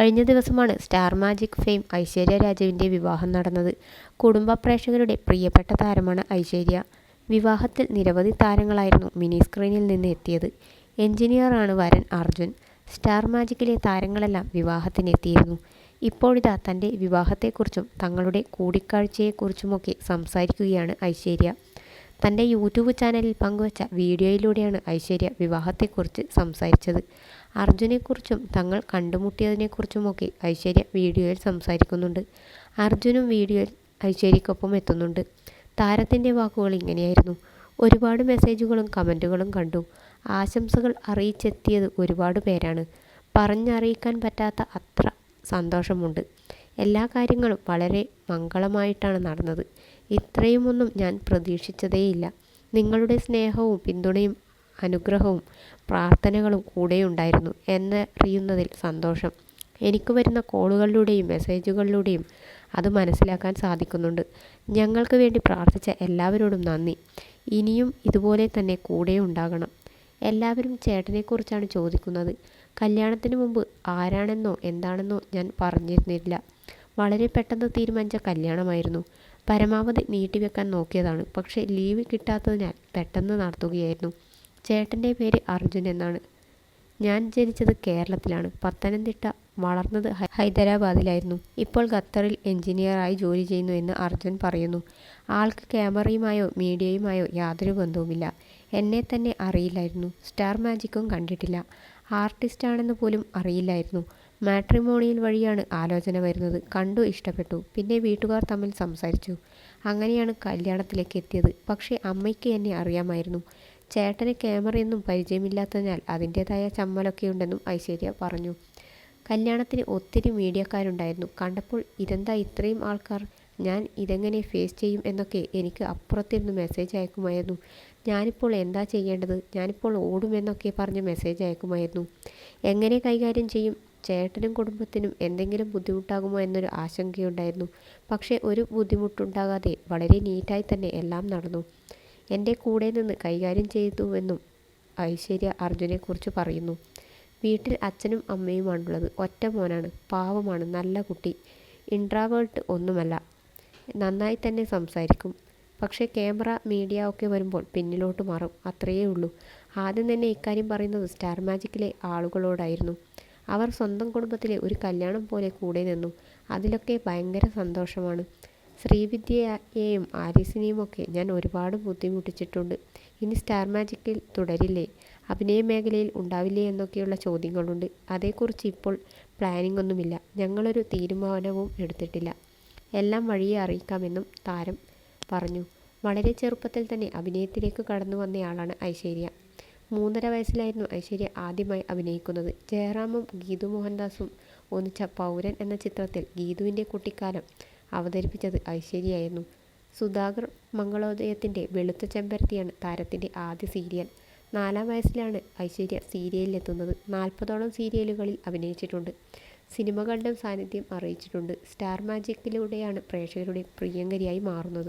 കഴിഞ്ഞ ദിവസമാണ് star magic fame Aishwarya രാജുവിന്റെ വിവാഹം നടന്നത്. കുടുംബ പ്രേക്ഷകരുടെ പ്രിയപ്പെട്ട താരമാണ് ഐശ്വര്യ. വിവാഹത്തിൽ നിരവധി താരങ്ങളായിരുന്നു മിനി സ്ക്രീനിൽ നിന്ന് എത്തിയത്. എഞ്ചിനീയറാണ് വരൻ അർജുൻ. സ്റ്റാർ മാജിക്കിലെ താരങ്ങളെല്ലാം വിവാഹത്തിന് എത്തിയിരുന്നു. ഇപ്പോഴിതാ തന്റെ വിവാഹത്തെക്കുറിച്ചും തങ്ങളുടെ കൂടിക്കാഴ്ചയെക്കുറിച്ചുമൊക്കെ സംസാരിക്കുകയാണ് ഐശ്വര്യ. തന്റെ യൂട്യൂബ് ചാനലിൽ പങ്കുവച്ച വീഡിയോയിലൂടെയാണ് ഐശ്വര്യ വിവാഹത്തെക്കുറിച്ച് സംസാരിച്ചത്. അർജുനെക്കുറിച്ചും തങ്ങൾ കണ്ടുമുട്ടിയതിനെക്കുറിച്ചുമൊക്കെ ഐശ്വര്യ വീഡിയോയിൽ സംസാരിക്കുന്നുണ്ട്. അർജുനും വീഡിയോയിൽ ഐശ്വര്യക്കൊപ്പം എത്തുന്നുണ്ട്. താരത്തിന്റെ വാക്കുകൾ ഇങ്ങനെയായിരുന്നു. ഒരുപാട് മെസ്സേജുകളും കമന്റുകളും കണ്ടു. ആശംസകൾ അറിയിച്ചെത്തിയത് ഒരുപാട് പേരാണ്. പറഞ്ഞറിയിക്കാൻ പറ്റാത്ത അത്ര സന്തോഷമുണ്ട്. എല്ലാ കാര്യങ്ങളും വളരെ മംഗളമായിട്ടാണ് നടന്നത്. ഇത്രയുമൊന്നും ഞാൻ പ്രതീക്ഷിച്ചതേയില്ല. നിങ്ങളുടെ സ്നേഹവും പിന്തുണയും അനുഗ്രഹവും പ്രാർത്ഥനകളും കൂടെയുണ്ടായിരുന്നു എന്നറിയുന്നതിൽ സന്തോഷം. എനിക്ക് വരുന്ന കോളുകളിലൂടെയും മെസ്സേജുകളിലൂടെയും അത് മനസ്സിലാക്കാൻ സാധിക്കുന്നുണ്ട്. ഞങ്ങൾക്ക് വേണ്ടി പ്രാർത്ഥിച്ച എല്ലാവരോടും നന്ദി. ഇനിയും ഇതുപോലെ തന്നെ കൂടെ ഉണ്ടാകണം. എല്ലാവരും ചേട്ടനെക്കുറിച്ചാണ് ചോദിക്കുന്നത്. കല്യാണത്തിന് മുമ്പ് ആരാണെന്നോ എന്താണെന്നോ ഞാൻ പറഞ്ഞിരുന്നില്ല. വളരെ പെട്ടെന്ന് തീരുമാനിച്ച കല്യാണമായിരുന്നു. പരമാവധി നീട്ടിവെക്കാൻ നോക്കിയതാണ്. പക്ഷേ ലീവ് കിട്ടാത്തതിനാൽ പെട്ടെന്ന് നടത്തുകയായിരുന്നു. ചേട്ടന്റെ പേര് അർജുൻ എന്നാണ്. ഞാൻ ജനിച്ചത് കേരളത്തിലാണ്. പത്തനംതിട്ട വളർന്നത് ഹൈദരാബാദിലായിരുന്നു. ഇപ്പോൾ ഖത്തറിൽ എഞ്ചിനീയറായി ജോലി ചെയ്യുന്നു എന്ന് അർജുൻ പറയുന്നു. ആൾക്ക് ക്യാമറയുമായോ മീഡിയയുമായോ യാതൊരു ബന്ധവുമില്ല. എന്നെ തന്നെ അറിയില്ലായിരുന്നു. സ്റ്റാർ മാജിക്കും കണ്ടിട്ടില്ല. ആർട്ടിസ്റ്റാണെന്ന് പോലും അറിയില്ലായിരുന്നു. മാട്രിമോണിയൽ വഴിയാണ് ആലോചന വരുന്നത്. കണ്ടു ഇഷ്ടപ്പെട്ടു. പിന്നെ വീട്ടുകാർ തമ്മിൽ സംസാരിച്ചു. അങ്ങനെയാണ് കല്യാണത്തിലേക്ക് എത്തിയത്. പക്ഷേ അമ്മയ്ക്ക് എന്നെ അറിയാമായിരുന്നു. ചേട്ടന് ക്യാമറയൊന്നും പരിചയമില്ലാത്തതിനാൽ അതിന്റേതായ ചമ്മലൊക്കെയുണ്ടെന്നും ഐശ്വര്യ പറഞ്ഞു. കല്യാണത്തിന് ഒത്തിരി മീഡിയക്കാരുണ്ടായിരുന്നു. കണ്ടപ്പോൾ ഇതെന്താ ഇത്രയും ആൾക്കാർ? ഞാൻ ഇതെങ്ങനെ ഫേസ് ചെയ്യും? എന്നൊക്കെ എനിക്ക് അപ്പുറത്തിരുന്ന് മെസ്സേജ് അയക്കുമായിരുന്നു. ഞാനിപ്പോൾ എന്താ ചെയ്യേണ്ടത്? ഞാനിപ്പോൾ ഓടുമെന്നൊക്കെ പറഞ്ഞ് മെസ്സേജ് അയക്കുമായിരുന്നു. എങ്ങനെ കൈകാര്യം ചെയ്യും? ചേട്ടനും കുടുംബത്തിനും എന്തെങ്കിലും ബുദ്ധിമുട്ടാകുമോ എന്നൊരു ആശങ്കയുണ്ടായിരുന്നു. പക്ഷേ ഒരു ബുദ്ധിമുട്ടുണ്ടാകാതെ വളരെ നീറ്റായി തന്നെ എല്ലാം നടന്നു. എന്റെ കൂടെ നിന്ന് കൈകാര്യം ചെയ്തുവെന്നും ഐശ്വര്യ അർജുനെക്കുറിച്ച് പറയുന്നു. വീട്ടിൽ അച്ഛനും അമ്മയുമാണുള്ളത്. ഒറ്റ മോനാണ്. പാവമാണ്. നല്ല കുട്ടി. ഇൻട്രാവേർട്ട് ഒന്നുമല്ല. നന്നായി തന്നെ സംസാരിക്കും. പക്ഷേ ക്യാമറ മീഡിയ ഒക്കെ വരുമ്പോൾ പിന്നിലോട്ട് മാറും. അത്രയേ ഉള്ളൂ. ആദ്യം തന്നെ ഇക്കാര്യം പറയുന്നത് സ്റ്റാർ മാജിക്കിലെ ആളുകളോടായിരുന്നു. അവർ സ്വന്തം കുടുംബത്തിലെ ഒരു കല്യാണം പോലെ കൂടെ നിന്നു. അതിലൊക്കെ ഭയങ്കര സന്തോഷമാണ്. ശ്രീവിദ്യയെയും ആലീസിനെയുമൊക്കെ ഞാൻ ഒരുപാട് ബുദ്ധിമുട്ടിച്ചിട്ടുണ്ട്. ഇനി സ്റ്റാർ മാജിക്കിൽ തുടരില്ലേ? അഭിനയ മേഖലയിൽ ഉണ്ടാവില്ലേ എന്നൊക്കെയുള്ള ചോദ്യങ്ങളുണ്ട്. അതേക്കുറിച്ച് ഇപ്പോൾ പ്ലാനിംഗ് ഒന്നുമില്ല ഞങ്ങളൊരു തീരുമാനവും എടുത്തിട്ടില്ല. എല്ലാം വഴിയെ അറിയിക്കാമെന്നും താരം പറഞ്ഞു. വളരെ ചെറുപ്പത്തിൽ തന്നെ അഭിനയത്തിലേക്ക് കടന്നു വന്നയാളാണ് ഐശ്വര്യ. മൂന്നര വയസ്സിലായിരുന്നു ഐശ്വര്യ ആദ്യമായി അഭിനയിക്കുന്നത്. ജയറാമും ഗീതു മോഹൻദാസും ഒന്നിച്ച പൗരൻ എന്ന ചിത്രത്തിൽ ഗീതുവിന്റെ കുട്ടിക്കാലം അവതരിപ്പിച്ചത് ഐശ്വര്യയായിരുന്നു. സുധാകർ മംഗളോദയത്തിന്റെ വെളുത്ത ചെമ്പരത്തിയാണ് താരത്തിന്റെ ആദ്യ സീരിയൽ. നാലാം വയസ്സിലാണ് ഐശ്വര്യ സീരിയലിലെത്തുന്നത്. നാൽപ്പതോളം സീരിയലുകളിൽ അഭിനയിച്ചിട്ടുണ്ട്. സിനിമകളുടെ സാന്നിധ്യം അറിയിച്ചിട്ടുണ്ട്. സ്റ്റാർ മാജിക്കിലൂടെയാണ് പ്രേക്ഷകരുടെ പ്രിയങ്കരിയായി മാറുന്നത്.